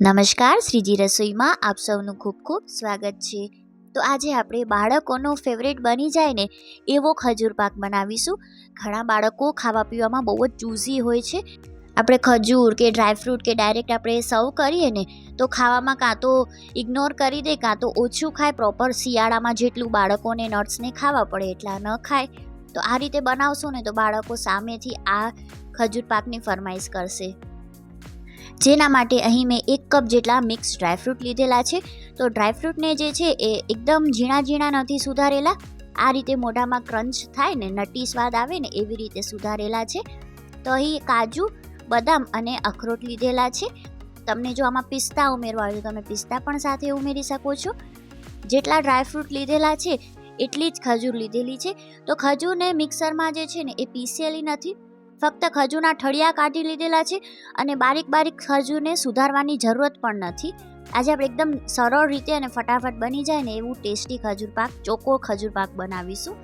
નમસ્કાર, શ્રીજી રસોઈમાં આપ સૌનું ખૂબ ખૂબ સ્વાગત છે. તો આજે આપણે બાળકોનો ફેવરેટ બની જાય ને એવો ખજૂર પાક બનાવીશું. ઘણા બાળકો ખાવા પીવામાં બહુ જ ચૂઝી હોય છે. આપણે ખજૂર કે ડ્રાયફ્રૂટ કે ડાયરેક્ટ આપણે સર્વ કરીએ ને, તો ખાવામાં કાં તો ઇગ્નોર કરી દે, કાં તો ઓછું ખાય. પ્રોપર શિયાળામાં જેટલું બાળકોને નટ્સને ખાવા પડે એટલા ન ખાય. તો આ રીતે બનાવશો ને તો બાળકો સામેથી આ ખજૂર પાકની ફરમાઈશ કરશે. જેના માટે અહીં મેં એક કપ જેટલા મિક્સ ડ્રાયફ્રૂટ લીધેલા છે. તો ડ્રાયફ્રૂટને જે છે એ એકદમ ઝીણા ઝીણા નથી સુધારેલા. આ રીતે મોઢામાં ક્રંચ થાય ને નટી સ્વાદ આવે ને એવી રીતે સુધારેલા છે. તો અહીં કાજુ, બદામ અને અખરોટ લીધેલા છે. તમને જો આમાં પિસ્તા ઉમેરવા હોય તો તમે પિસ્તા પણ સાથે ઉમેરી શકો છો. જેટલા ડ્રાયફ્રૂટ લીધેલા છે, એટલી જ ખજૂર લીધેલી છે. તો ખજૂરને મિક્સરમાં જે છે ને એ પીસેલી નથી. ફક્ત ખજૂના ઠળિયા કાઢી લીધેલા છે અને બારીક બારીક ખજૂને સુધારવાની જરૂરત પણ નથી. આજે આપણે એકદમ સરળ રીતે અને ફટાફટ બની જાય ને એવું ટેસ્ટી ખજૂર પાક, ચોખ્ખો ખજૂર પાક બનાવીશું.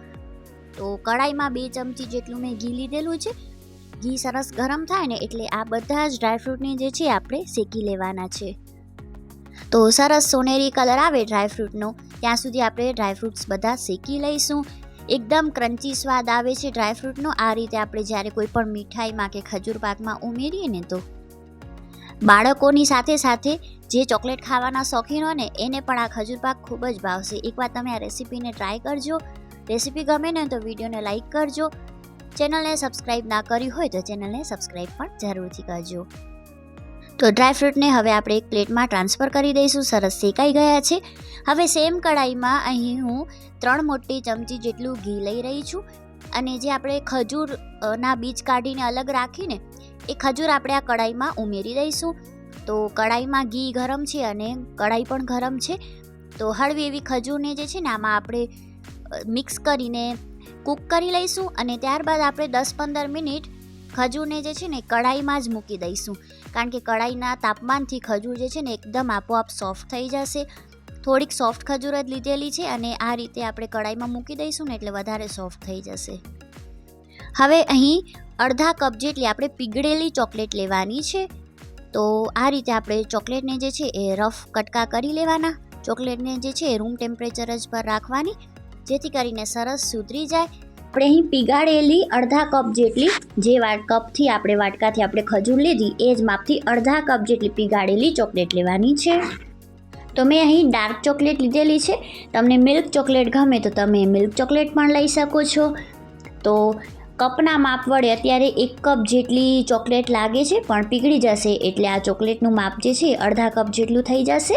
તો કડાઈમાં બે ચમચી જેટલું મેં ઘી લીધેલું છે. ઘી સરસ ગરમ થાય ને એટલે આ બધા જ ડ્રાયફ્રૂટને જે છે આપણે શેકી લેવાના છે. તો સરસ સોનેરી કલર આવે ડ્રાયફ્રૂટનો ત્યાં સુધી આપણે ડ્રાયફ્રૂટ્સ બધા શેકી લઈશું. એકદમ ક્રન્ચી સ્વાદ આવે છે ડ્રાયફ્રૂટનો આ રીતે આપણે જ્યારે કોઈ પણ મીઠાઈમાં કે ખજૂર પાકમાં ઉમેરીએ ને તો બાળકોની સાથે સાથે જે ચોકલેટ ખાવાના શોખીન હોય ને, એને પણ આ ખજૂર પાક ખૂબ જ ભાવશે. એકવાર તમે આ રેસીપીને ટ્રાય કરજો. રેસીપી ગમે ને તો વિડીયોને લાઇક કરજો. ચેનલને સબસ્ક્રાઈબ ના કરી હોય તો ચેનલને સબસ્ક્રાઈબ પણ જરૂરથી કરજો. તો ડ્રાયફ્રૂટને હવે આપણે એક પ્લેટમાં ટ્રાન્સફર કરી દઈશું. સરસ શેકાઈ ગયા છે. હવે સેમ કઢાઈમાં અહીં હું ત્રણ મોટી ચમચી જેટલું ઘી લઈ રહી છું. અને જે આપણે ખજૂરના બીજ કાઢીને અલગ રાખીને એ ખજૂર આપણે આ કડાઈમાં ઉમેરી દઈશું. તો કઢાઈમાં ઘી ગરમ છે અને કઢાઈ પણ ગરમ છે. તો હળવી એવી ખજૂરને જે છે ને આમાં આપણે મિક્સ કરીને કૂક કરી લઈશું અને ત્યારબાદ આપણે દસ પંદર મિનિટ ખજૂરને જે છે ને કઢાઈમાં જ મૂકી દઈશું. કારણ કે કડાઈના તાપમાનથી ખજૂર જે છે ને એકદમ આપોઆપ સોફ્ટ થઈ જશે. થોડીક સોફ્ટ ખજૂર જ લીધેલી છે અને આ રીતે આપણે કડાઈમાં મૂકી દઈશું ને એટલે વધારે સોફ્ટ થઈ જશે. હવે અહીં અડધા કપ જેટલી આપણે પીગળેલી ચોકલેટ લેવાની છે. તો આ રીતે આપણે ચોકલેટને જે છે એ રફ કટકા કરી લેવાના. ચોકલેટને જે છે એ રૂમ ટેમ્પરેચર જ પર રાખવાની, જેથી કરીને સરસ સુધરી જાય. આપણે અહીં પીગાળેલી અડધા કપ જેટલી જે કપથી આપણે વાટકાથી આપણે ખજૂર લીધી, એ જ માપથી અડધા કપ જેટલી પીગાળેલી ચોકલેટ લેવાની છે. તો મેં અહીં ડાર્ક ચોકલેટ લીધેલી છે. તમને મિલ્ક ચોકલેટ ગમે તો તમે મિલ્ક ચોકલેટ પણ લઈ શકો છો. તો કપના માપ વડે અત્યારે એક કપ જેટલી ચોકલેટ લાગે છે, પણ પીગળી જશે એટલે આ ચોકલેટનું માપ જે છે અડધા કપ જેટલું થઈ જશે.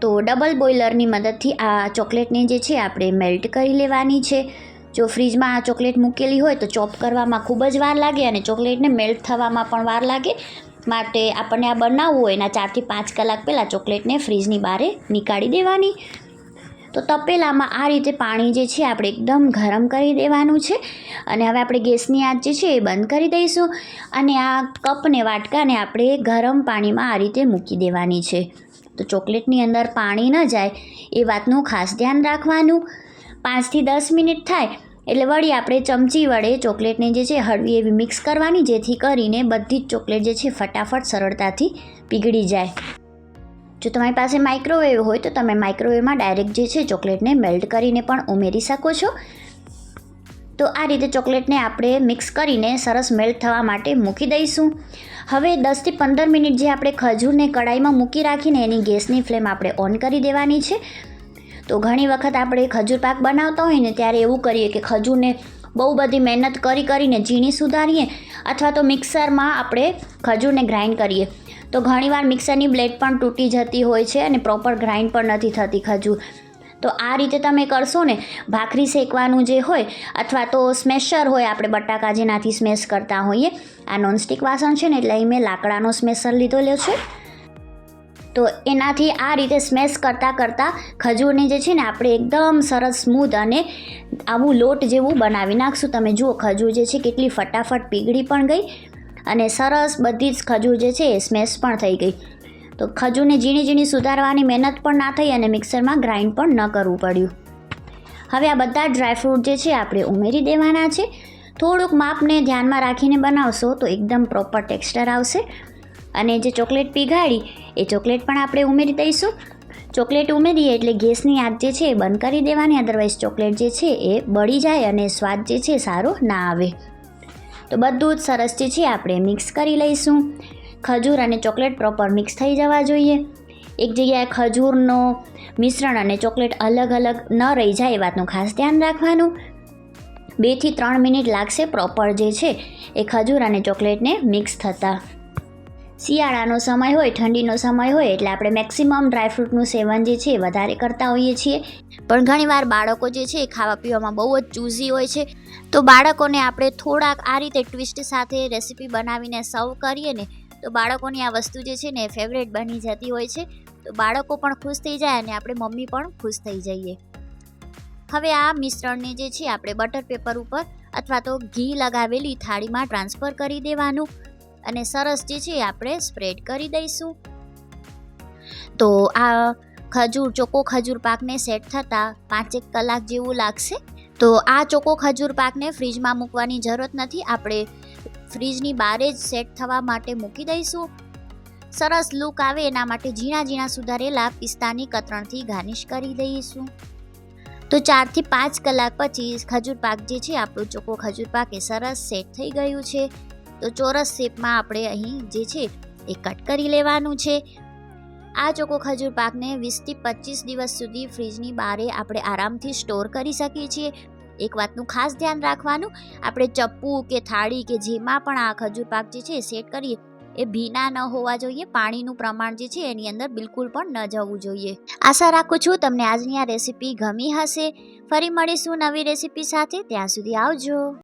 તો ડબલ બોઇલરની મદદથી આ ચોકલેટને જે છે આપણે મેલ્ટ કરી લેવાની છે. જો ફ્રીજમાં આ ચોકલેટ મૂકેલી હોય તો ચોપ કરવામાં ખૂબ જ વાર લાગે અને ચોકલેટને મેલ્ટ થવામાં પણ વાર લાગે. માટે આપણને આ બનાવવું હોય એના ચારથી પાંચ કલાક પહેલાં ચોકલેટને ફ્રીજની બહાર નીકાળી દેવાની. તો તપેલામાં આ રીતે પાણી જે છે આપણે એકદમ ગરમ કરી દેવાનું છે. અને હવે આપણે ગેસની આંચ જે છે એ બંધ કરી દઈશું. અને આ કપને વાટકાને આપણે ગરમ પાણીમાં આ રીતે મૂકી દેવાની છે. તો ચોકલેટની અંદર પાણી ન જાય, એ વાતનું ખાસ ધ્યાન રાખવાનું. પાંચથી દસ મિનિટ થાય, એટલે વળી આપણે ચમચી વડે ચોકલેટને જે છે હળવી એવી મિક્સ કરવાની, જેથી કરીને બધી જ ચોકલેટ જે છે ફટાફટ સરળતાથી પીગળી જાય. જો તમારી પાસે માઇક્રોવેવ હોય, તો તમે માઇક્રોવેવમાં ડાયરેક્ટ જે છે ચોકલેટને મેલ્ટ કરીને પણ ઉમેરી શકો છો. તો આ રીતે ચોકલેટને આપણે મિક્સ કરીને સરસ મેલ્ટ થવા માટે મૂકી દઈશું. હવે દસથી પંદર મિનિટ જે આપણે ખજૂરને કડાઈમાં મૂકી રાખીને એની ગેસની ફ્લેમ આપણે ઓન કરી દેવાની છે. તો ઘણી વખત આપણે ખજૂર પાક બનાવતા હોય ને ત્યારે એવું કરીએ કે ખજૂરને બહુ બધી મહેનત કરી કરીને ઝીણી સુધારીએ અથવા તો મિક્સરમાં આપણે ખજૂરને ગ્રાઇન્ડ કરીએ. તો ઘણીવાર મિક્સરની બ્લેડ પણ તૂટી જતી હોય છે અને પ્રોપર ગ્રાઇન્ડ પણ નથી થતી ખજૂર. તો આ રીતે તમે કરશો ને, ભાખરી શેકવાનું જે હોય, અથવા તો સ્મેશર હોય, આપણે બટાકા જેનાથી સ્મેશ કરતા હોઈએ, આ નોનસ્ટિક વાસણ છે ને, એટલે અહીં મેં લાકડાનો સ્મેશર લીધેલો છે. તો એનાથી આ રીતે સ્મેશ કરતાં કરતાં ખજૂરને જે છે ને, આપણે એકદમ સરસ સ્મૂથ અને આવું લોટ જેવું બનાવી નાખશું. તમે જુઓ, ખજૂર જે છે, કેટલી ફટાફટ પીગળી પણ ગઈ અને સરસ બધી જ ખજૂર જે છે, એ સ્મેશ પણ થઈ ગઈ. તો ખજૂને ઝીણી ઝીણી સુધારવાની મહેનત પણ ના થઈ અને મિક્સરમાં ગ્રાઇન્ડ પણ ન કરવું પડ્યું. હવે આ બધા ડ્રાયફ્રૂટ જે છે, આપણે ઉમેરી દેવાના છે. થોડુંક માપને ધ્યાનમાં રાખીને બનાવશો તો એકદમ પ્રોપર ટેક્સચર આવશે. અને જે ચોકલેટ પીગાળી, એ ચોકલેટ પણ આપણે ઉમેરી દઈશું. ચોકલેટ ઉમેરીએ એટલે ગેસની આગ જે છે, એ બંધ કરી દેવાની. અદરવાઇઝ ચોકલેટ જે છે, એ બળી જાય અને સ્વાદ જે છે, સારો ના આવે. તો બધું જ સરસ જે છે, આપણે મિક્સ કરી લઈશું. ખજૂર અને ચોકલેટ પ્રોપર મિક્સ થઈ જવા જોઈએ. એક જગ્યાએ ખજૂરનો મિશ્રણ અને ચોકલેટ અલગ અલગ ન રહી જાય એ વાતનું ખાસ ધ્યાન રાખવાનું. બેથી ત્રણ મિનિટ લાગશે પ્રોપર જે છે એ ખજૂર અને ચોકલેટને મિક્સ થતાં. શિયાળાનો સમય હોય, ઠંડીનો સમય હોય એટલે આપણે મેક્સિમમ ડ્રાયફ્રૂટનું સેવન જે છે વધારે કરતા હોઈએ છીએ. પણ ઘણીવાર બાળકો જે છે એ ખાવા પીવામાં બહુ જ ચૂઝી હોય છે. તો બાળકોને આપણે થોડાક આ રીતે ટ્વિસ્ટ સાથે રેસીપી બનાવીને સર્વ કરીએ ને તો બાળકોની આ વસ્તુ જે છે ને એ ફેવરેટ બની જતી હોય છે. તો બાળકો પણ ખુશ થઈ જાય અને આપણે મમ્મી પણ ખુશ થઈ જઈએ. હવે આ મિશ્રણને જે છે આપણે બટર પેપર ઉપર અથવા તો ઘી લગાવેલી થાળીમાં ટ્રાન્સફર કરી દેવાનું અને સરસ જે છે આપણે સ્પ્રેડ કરી દઈશું. તો આ ખજૂર ચોકો ખજૂર પાકને સેટ થતાં પાંચેક કલાક જેવું લાગશે. તો આ ચોકો ખજૂર પાકને ફ્રીજમાં મૂકવાની જરૂરત નથી. આપણે ફ્રીજની બહાર જ સેટ થવા માટે મૂકી દઈશું. સરસ લુક આવે એના માટે ઝીણા ઝીણા સુધારેલા પિસ્તાની કતરણથી ગાર્નિશ કરી દઈશું. તો ચારથી પાંચ કલાક પછી ખજૂર પાક જે છે, આપણો ચોખ્ખો ખજૂર પાક એ સરસ સેટ થઈ ગયું છે. તો ચોરસ શેપમાં આપણે અહીં જે છે, એ કટ કરી લેવાનું છે. આ ચોખ્ખો ખજૂર પાકને વીસથી પચીસ દિવસ સુધી ફ્રીજની બહારે આપણે આરામથી સ્ટોર કરી શકીએ છીએ. એક વાતનું ખાસ ધ્યાન રાખવાનું, આપણે ચપ્પુ કે થાળી કે જેમાં પણ આ ખજૂર પાક જે છે સેટ કરીએ, એ ભીના ન હોવા જોઈએ, પાણીનું પ્રમાણ જે છે એની અંદર બિલકુલ પણ ન જવું જોઈએ. આશા રાખું છું તમને આજની આ રેસીપી ગમી હશે. ફરી મળીશું નવી રેસીપી સાથે, ત્યાં સુધી આવજો.